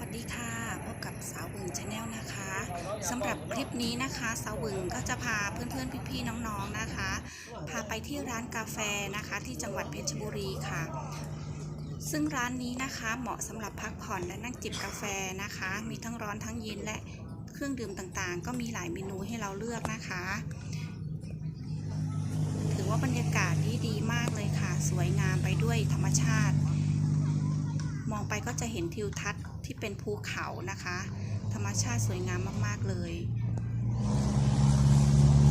วัสดีค่ะพบกับสาววึงชาแนลนะคะสำหรับคลิปนี้นะคะสาววึงก็จะพาเพื่อนๆพี่ๆน้องๆนะคะ พาไปที่ร้านกาแฟนะคะ ที่จังหวัดเพชรบุรีค่ะ ซึ่งร้านนี้นะคะเหมาะสำหรับพักผ่อนและนั่งจิบกาแฟนะคะ มีทั้งร้อนทั้งเย็นและเครื่องดื่มต่างๆ ก็มีหลายเมนูให้เราเลือกนะคะ ถือว่าบรรยากาศดีดีๆมากเลยค่ะ สวยงามไปด้วยธรรมชาติ มองไปก็จะเห็นทิวทัศน์ที่เป็นภูเขานะคะ ธรรมชาติสวยงามมากๆเลย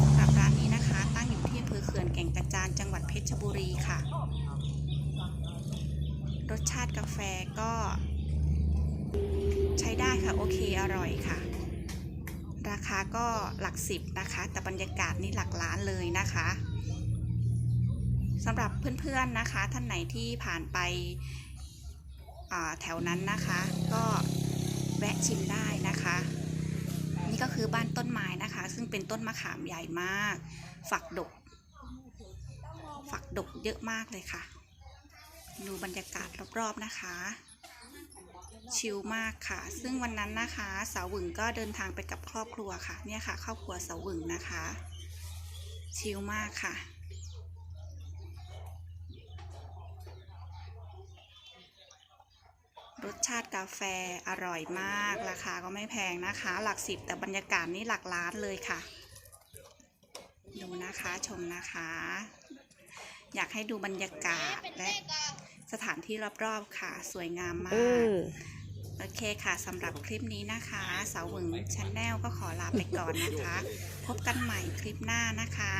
สำหรับร้านนี้นะคะ ตั้งอยู่ที่อำเภอเขื่อนแก่งกระจานจังหวัดเพชรบุรีค่ะ รสชาติกาแฟก็ ใช้ได้ค่ะ โอเค อร่อยค่ะ ราคาก็หลักสิบนะคะ แต่บรรยากาศนี่หลักล้านเลยนะคะสำหรับเพื่อนๆนะคะ ท่านไหนที่ผ่านไป แถวนั้นนะคะ ก็แวะชิมได้นะคะ นี่ก็คือบ้านต้นไม้นะคะ ซึ่งเป็นต้นมะขามใหญ่มาก ฝักดก ฝักดกเยอะมากเลยค่ะ ดูบรรยากาศรอบๆนะคะ ชิลมากค่ะ ซึ่งวันนั้นนะคะสาวหวึงก็เดินทางไปกับครอบครัวค่ะ เนี่ยค่ะ ครอบครัวสาวหวึงนะคะ ชิลมากค่ะ รสชาติกาแฟอร่อยมาก ราคาก็ไม่แพงนะคะ หลักสิบแต่บรรยากาศนี่หลักล้านเลยค่ะ ดูนะคะชมนะคะ อยากให้ดูบรรยากาศและสถานที่รอบๆค่ะ สวยงามมาเอกอโอเคค่ะสำหรับคลิปนี้นะคะ สาวหวึงชาแนลก็ขอลาไปก่อนนะคะ พบกันใหม่คลิปหน้านะคะ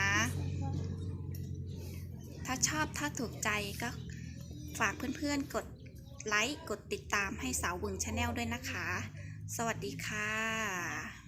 ถ้าชอบถ้าถูกใจก็ฝากเพื่อนๆกด ไลค์ กดติดตามให้สาวหวึงชาแนลด้วยนะคะ สวัสดีค่ะ